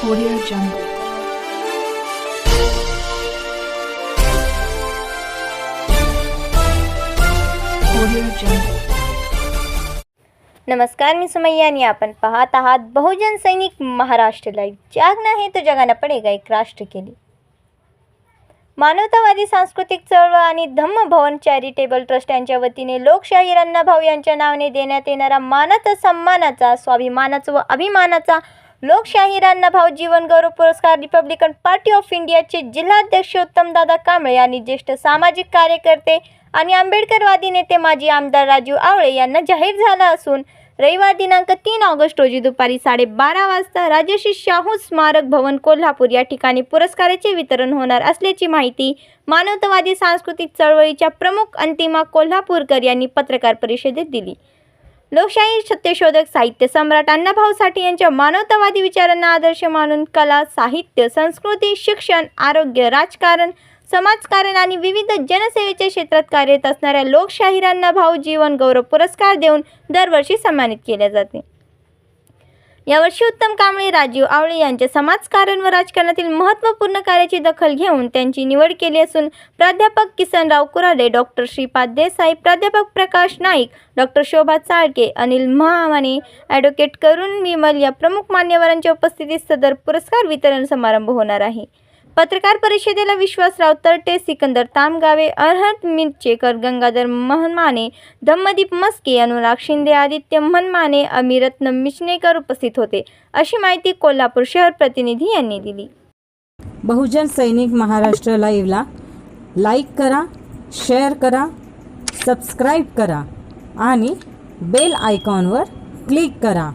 Audio Jungle. Audio Jungle. नमस्कार मी सुमैया आणि आपण पाहत आहात बहुजन सैनिक महाराष्ट्र लाईव्ह जागना हे तर जगाना पडेगा एक राष्ट्र केली मानवतावादी सांस्कृतिक चळवळ आणि धम्म भवन चॅरिटेबल ट्रस्ट यांच्या वतीने लोकशाहीर अण्णाभाऊ यांच्या नावाने देण्यात येणारा मानाचा सन्मानाचा स्वाभिमानाचा व अभिमानाचा लोकशाही अण्णाभाऊ जीवन गौरव पुरस्कार रिपब्लिकन पार्टी ऑफ इंडियाचे जिल्हाध्यक्ष उत्तमदादा कांबळे यांनी ज्येष्ठ सामाजिक कार्यकर्ते आणि आंबेडकरवादी नेते माजी आमदार राजू आवळे यांना जाहीर झाला असून रविवार दिनांक तीन ऑगस्ट रोजी दुपारी साडेबारा वाजता राजश्री शाहू स्मारक भवन कोल्हापूर या ठिकाणी पुरस्काराचे वितरण होणार असल्याची माहिती मानवतावादी सांस्कृतिक चळवळीच्या प्रमुख अंतिमा कोल्हापूरकर यांनी पत्रकार परिषदेत दिली. लोकशाही सत्यशोधक साहित्य सम्राट अण्णाभाऊ साठे यांच्या मानवतावादी विचारांना आदर्श मानून कला साहित्य संस्कृती शिक्षण आरोग्य राजकारण समाजकारण आणि विविध जनसेवेच्या क्षेत्रात कार्यरत असणाऱ्या लोकशाहीरांना भाऊ जीवन गौरव पुरस्कार देऊन दरवर्षी सन्मानित केले जाते. यावर्षी उत्तम कांबळे राजीव आवळे यांच्या समाजकारण व राजकारणातील महत्त्वपूर्ण कार्याची दखल घेऊन त्यांची निवड केली असून प्राध्यापक किसनराव कुराडे डॉक्टर श्रीपाद देसाई प्राध्यापक प्रकाश नाईक डॉक्टर शोभा चाळके अनिल महामाने ॲडव्होकेट करुण विमल या प्रमुख मान्यवरांच्या उपस्थितीत सदर पुरस्कार वितरण समारंभ होणार आहे. पत्रकार परिषदेला विश्वासराव तरटे सिकंदर तामगावे अर्हत मिरचेकर गंगाधर महनमाने धम्मदीप मस्के अनुराग शिंदे आदित्य मनमाने अमिरत्न मिशनेकर उपस्थित होते. अशी माहिती कोल्हापूर शहर प्रतिनिधी यांनी दिली. बहुजन सैनिक महाराष्ट्र लाईव्हला लाईक करा शेअर करा सबस्क्राईब करा आणि बेल आयकॉनवर क्लिक करा.